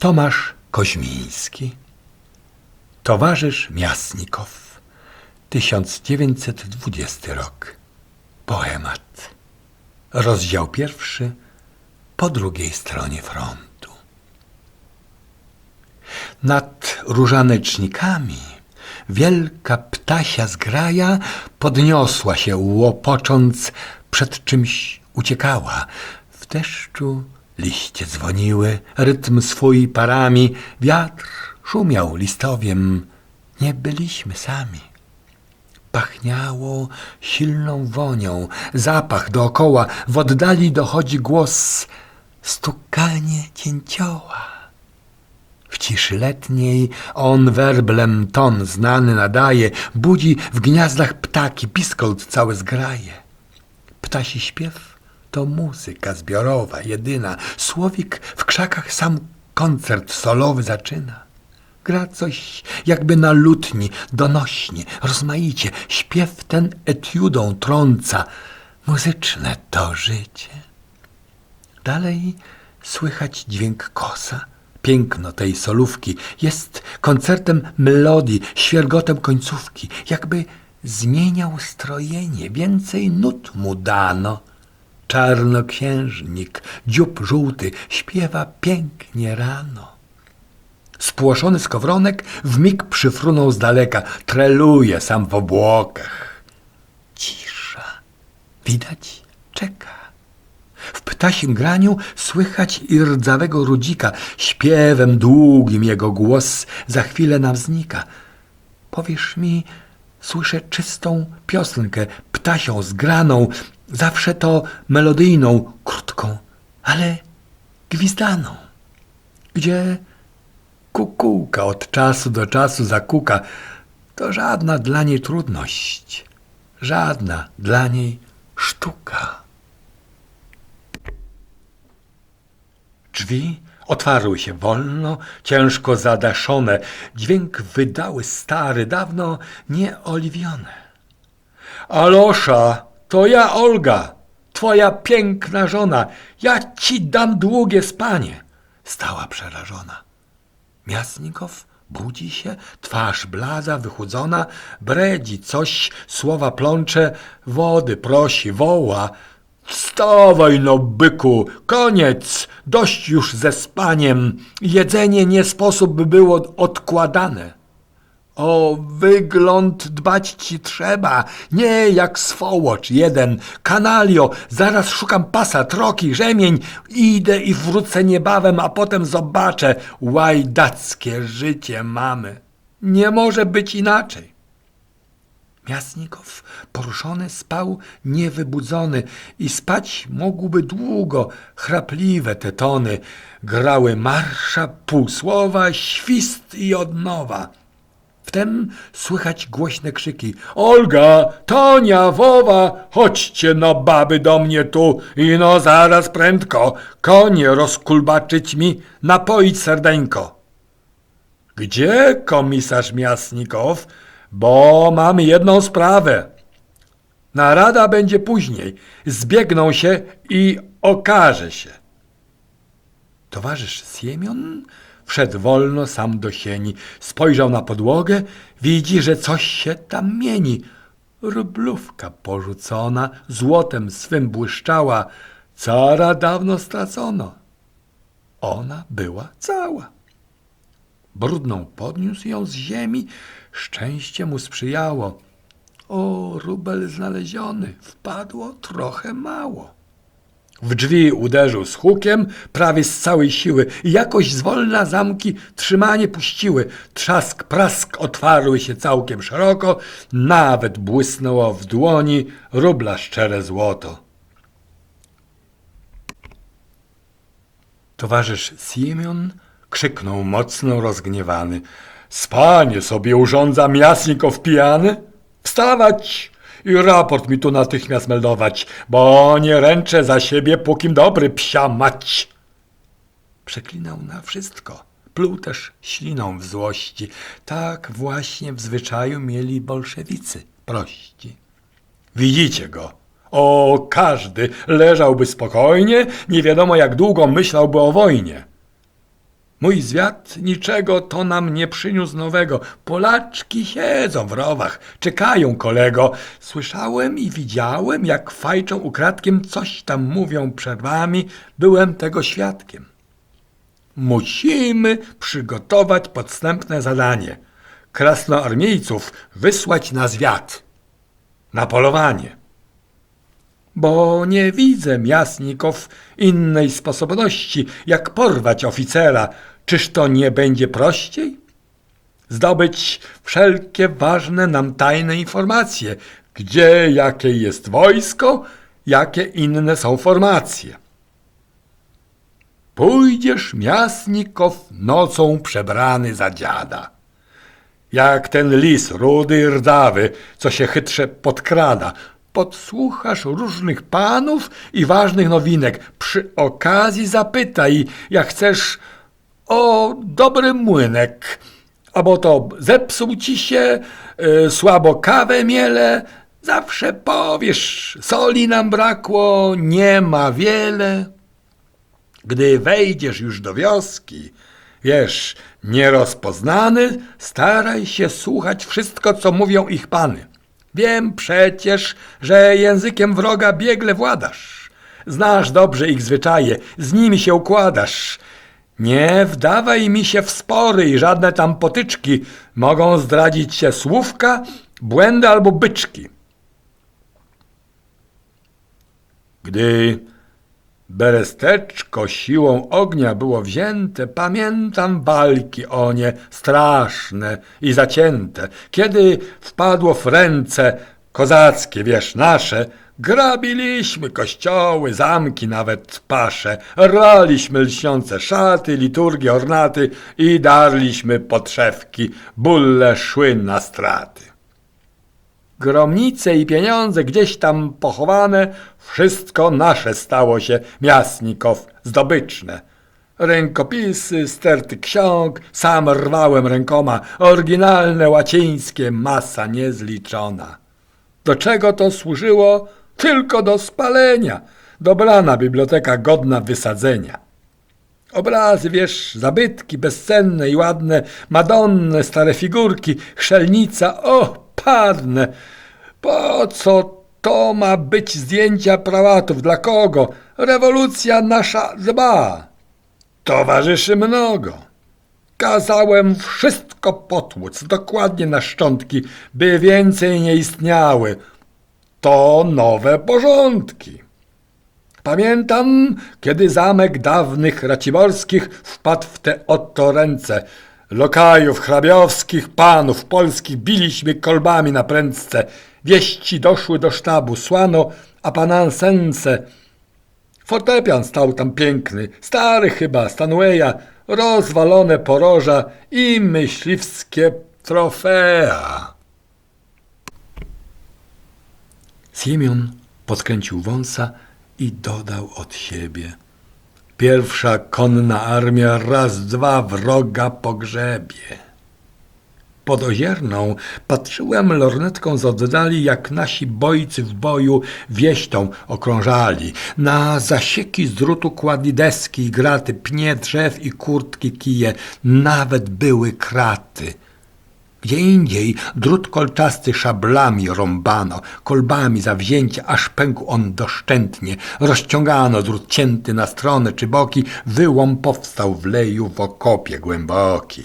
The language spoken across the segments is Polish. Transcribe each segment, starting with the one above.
Tomasz Koźmiński, towarzysz Miasnikow, 1920 rok. Poemat. Rozdział pierwszy po drugiej stronie frontu. Nad różanecznikami wielka ptasia zgraja podniosła się łopocząc, przed czymś uciekała. W deszczu liście dzwoniły, rytm swój parami, wiatr szumiał listowiem. Nie byliśmy sami. Pachniało silną wonią, zapach dookoła, w oddali dochodzi głos, stukanie cięcioła. W ciszy letniej on werblem ton znany nadaje, budzi w gniazdach ptaki, piskolt całe zgraje. Ptasi śpiew to muzyka zbiorowa, jedyna. Słowik w krzakach sam koncert solowy zaczyna. Gra coś jakby na lutni, donośnie, rozmaicie. Śpiew ten etiudą trąca. Muzyczne to życie. Dalej słychać dźwięk kosa. Piękno tej solówki jest koncertem melodii, świergotem końcówki. Jakby zmieniał strojenie, więcej nut mu dano. Czarnoksiężnik, dziób żółty, śpiewa pięknie rano. Spłoszony skowronek wmig przyfrunął z daleka, treluje sam w obłokach. Cisza, widać, czeka. W ptasim graniu słychać i rdzawego rudzika, śpiewem długim jego głos za chwilę nam znika. Powiesz mi, słyszę czystą piosenkę, ptasią zgraną, zawsze to melodyjną, krótką, ale gwizdaną, gdzie kukułka od czasu do czasu zakuka, to żadna dla niej trudność, żadna dla niej sztuka. Drzwi otwarły się wolno, ciężko zadaszone. Dźwięk wydały stary, dawno nieoliwione. Alosza, to ja Olga, twoja piękna żona. Ja ci dam długie spanie. Stała przerażona. Miasnikow budzi się, twarz blada, wychudzona, bredzi coś, słowa plącze, wody prosi, woła. Wstawaj no, byku, koniec, dość już ze spaniem, jedzenie nie sposób by było odkładane. O wygląd dbać ci trzeba, nie jak swołocz jeden. Kanalio, zaraz szukam pasa, troki, rzemień. Idę i wrócę niebawem, a potem zobaczę. Łajdackie życie mamy. Nie może być inaczej. Miasnikow poruszony spał niewybudzony i spać mógłby długo. Chrapliwe te tony grały marsza, półsłowa, świst i odnowa. Wtem słychać głośne krzyki. Olga, Tonia, Wowa, chodźcie no baby do mnie tu i no zaraz prędko, konie rozkulbaczyć mi, napoić serdeńko. Gdzie komisarz Miasnikow? Bo mam jedną sprawę. Narada będzie później. Zbiegną się i okaże się. Towarzysz Siemion wszedł wolno sam do sieni. Spojrzał na podłogę, widzi, że coś się tam mieni. Rublówka porzucona, złotem swym błyszczała, cara dawno stracono. Ona była cała. brudną podniósł ją z ziemi, szczęście mu sprzyjało. O, rubel znaleziony, wpadło trochę mało. W drzwi uderzył z hukiem, prawie z całej siły i jakoś zwolna zamki trzymanie puściły. Trzask, prask otwarły się całkiem szeroko, nawet błysnęło w dłoni rubla szczere złoto. Towarzysz Simeon krzyknął mocno rozgniewany. Spanie sobie urządza miasnikow pijany? Wstawać i raport mi tu natychmiast meldować, bo nie ręczę za siebie, pókim dobry psia mać. Przeklinał na wszystko. Pluł też śliną w złości. Tak właśnie w zwyczaju mieli bolszewicy prości. Widzicie go. O, każdy leżałby spokojnie, nie wiadomo jak długo myślałby o wojnie. Mój zwiat niczego to nam nie przyniósł nowego. Polaczki siedzą w rowach, czekają kolego. Słyszałem i widziałem, jak fajczą ukradkiem, coś tam mówią przed wami. Byłem tego świadkiem. Musimy przygotować podstępne zadanie. Krasnoarmiejców wysłać na zwiat, na polowanie. Bo nie widzę miasników innej sposobności, jak porwać oficera. Czyż to nie będzie prościej? Zdobyć wszelkie ważne nam tajne informacje, gdzie jakie jest wojsko, jakie inne są formacje. Pójdziesz miasnikow nocą przebrany za dziada. Jak ten lis rudy i rdawy, co się chytrze podkrada. Podsłuchasz różnych panów i ważnych nowinek. Przy okazji zapytaj, jak chcesz, o dobry młynek. Albo to zepsuł ci się, y, słabo kawę miele. Zawsze powiesz, soli nam brakło, nie ma wiele. Gdy wejdziesz już do wioski, wiesz, nierozpoznany, staraj się słuchać wszystko, co mówią ich pany. Wiem przecież, że językiem wroga biegle władasz. Znasz dobrze ich zwyczaje, z nimi się układasz. Nie wdawaj mi się w spory i żadne tam potyczki mogą zdradzić się słówka, błędy albo byczki. Gdy Beresteczko siłą ognia było wzięte, pamiętam walki o nie straszne i zacięte. Kiedy wpadło w ręce kozackie, wiesz, nasze, grabiliśmy kościoły, zamki, nawet pasze, raliśmy lśniące szaty, liturgie, ornaty i darliśmy podszewki, bulle szły na straty. Gromnice i pieniądze gdzieś tam pochowane, wszystko nasze stało się miasnikow zdobyczne. Rękopisy, sterty ksiąg, sam rwałem rękoma, oryginalne łacińskie, masa niezliczona. Do czego to służyło? Tylko do spalenia. Dobrana biblioteka godna wysadzenia. Obrazy, wiesz, zabytki bezcenne i ładne, madonne, stare figurki, chrzelnica, o, padnę. Po co to ma być zdjęcia prałatów? Dla kogo? Rewolucja nasza dba. Towarzyszy mnogo. Kazałem wszystko potłuc, dokładnie na szczątki, by więcej nie istniały. To nowe porządki. Pamiętam, kiedy zamek dawnych raciborskich wpadł w te oto ręce. Lokajów, hrabiowskich, panów polskich biliśmy kolbami na prędce. Wieści doszły do sztabu, słano apanansense. Fortepian stał tam piękny, stary chyba, Stanweya, rozwalone poroża i myśliwskie trofea. Siemion podkręcił wąsa i dodał od siebie. Pierwsza konna armia raz, dwa wroga pogrzebie. Pod ozierną patrzyłem lornetką z oddali, jak nasi bojcy w boju wieśtą okrążali. Na zasieki z drutu kładli deski i graty, pnie drzew i kurtki kije. Nawet były kraty. Gdzie indziej drut kolczasty szablami rąbano, kolbami zawzięcie, aż pękł on doszczętnie. Rozciągano drut cięty na stronę czy boki, wyłom powstał w leju w okopie głęboki.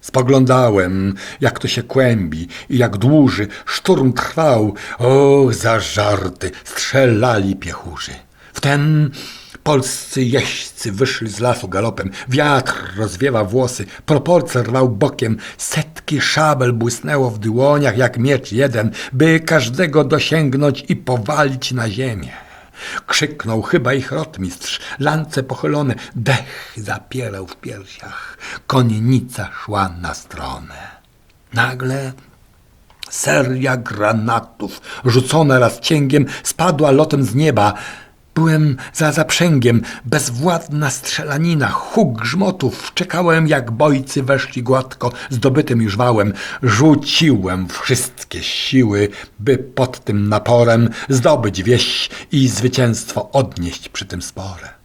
Spoglądałem, jak to się kłębi i jak dłuży szturm trwał. O, za żarty strzelali piechurzy. Wtem polscy jeźdźcy wyszli z lasu galopem. Wiatr rozwiewa włosy, proporcje rwał bokiem. Setki szabel błysnęło w dłoniach jak miecz jeden, by każdego dosięgnąć i powalić na ziemię. Krzyknął chyba ich rotmistrz, lance pochylone, dech zapierał w piersiach. Konnica szła na stronę. Nagle seria granatów, rzucona raz cięgiem, spadła lotem z nieba. Byłem za zaprzęgiem, bezwładna strzelanina, huk grzmotów. Czekałem, jak bojcy weszli gładko, zdobytym już wałem. Rzuciłem wszystkie siły, by pod tym naporem zdobyć wieś i zwycięstwo odnieść przy tym sporze.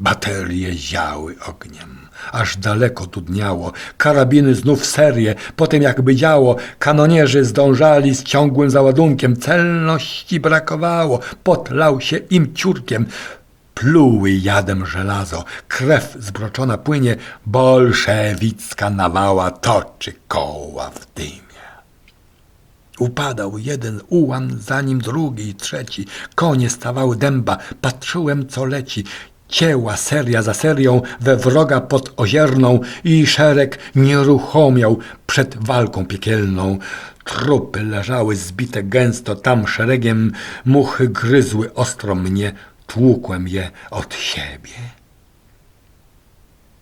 Baterie ziały ogniem, aż daleko dudniało. Karabiny znów serię, potem jakby działo. Kanonierzy zdążali z ciągłym załadunkiem. Celności brakowało, potlał się im ciurkiem. Pluły jadem żelazo, krew zbroczona płynie. Bolszewicka nawała toczy koła w dymie. Upadał jeden ułan, za nim drugi i trzeci. Konie stawały dęba, patrzyłem co leci. Cięła seria za serią we wroga pod ozierną i szereg nieruchomiał przed walką piekielną. Trupy leżały zbite gęsto, tam szeregiem muchy gryzły ostro mnie, tłukłem je od siebie.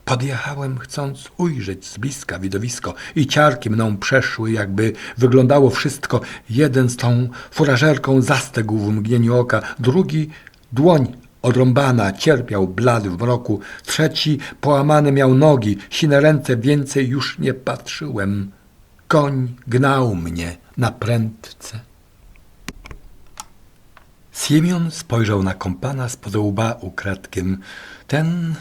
Podjechałem, chcąc ujrzeć z bliska widowisko i ciarki mną przeszły, jakby wyglądało wszystko. Jeden z tą furażerką zastegł w mgnieniu oka, drugi dłoń odrąbana, cierpiał blady w mroku, trzeci połamane miał nogi, sine ręce, więcej już nie patrzyłem. Koń gnał mnie na prędce. Siemion spojrzał na kompana z łba ukradkiem. Ten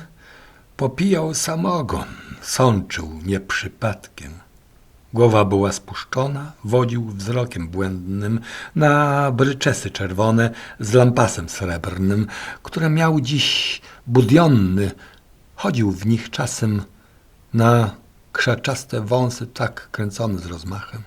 popijał samogon, sączył nieprzypadkiem. Głowa była spuszczona, wodził wzrokiem błędnym na bryczesy czerwone z lampasem srebrnym, które miał dziś budionny. Chodził w nich czasem na krzaczaste wąsy tak kręcone z rozmachem.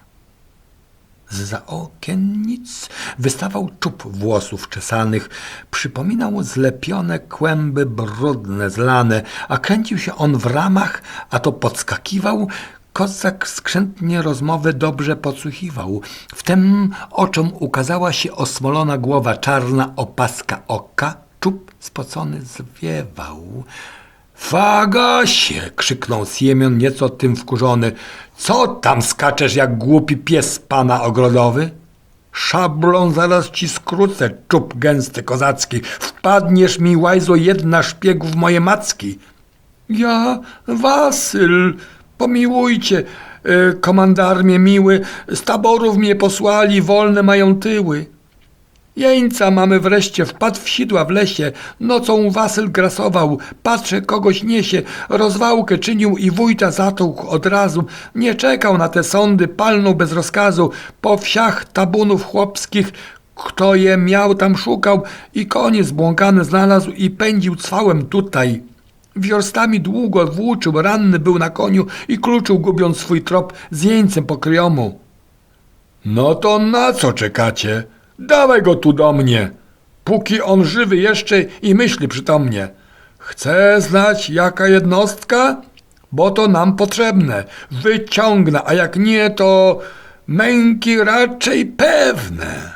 Zza okiennic wystawał czub włosów czesanych, przypominał zlepione kłęby brudne, zlane, a kręcił się on w ramach, a to podskakiwał, kozak skrzętnie rozmowę dobrze podsłuchiwał. Wtem oczom ukazała się osmolona głowa, czarna opaska oka, czub spocony zwiewał. Fagasie! krzyknął Siemion nieco tym wkurzony. Co tam skaczesz jak głupi pies pana ogrodowy? Szablą zaraz ci skrócę, czub gęsty kozacki. Wpadniesz mi, łajzo, jedna szpiegów moje macki. Ja, Wasyl, pomiłujcie, e, komandarmie miły, z taborów mnie posłali, wolne mają tyły. Jeńca mamy wreszcie, wpadł w sidła w lesie, nocą Wasyl grasował, patrzę, kogoś niesie, rozwałkę czynił i wójta zatłukł od razu, nie czekał na te sądy, palnął bez rozkazu, po wsiach tabunów chłopskich, kto je miał tam szukał i konie zbłąkane znalazł i pędził cwałem tutaj. Wiorstami długo włóczył, ranny był na koniu i kluczył, gubiąc swój trop z jeńcem pokryjomu. No to na co czekacie? Dawaj go tu do mnie, póki on żywy jeszcze i myśli przytomnie. Chcę znać, jaka jednostka? Bo to nam potrzebne. Wyciągnę, a jak nie, to męki raczej pewne.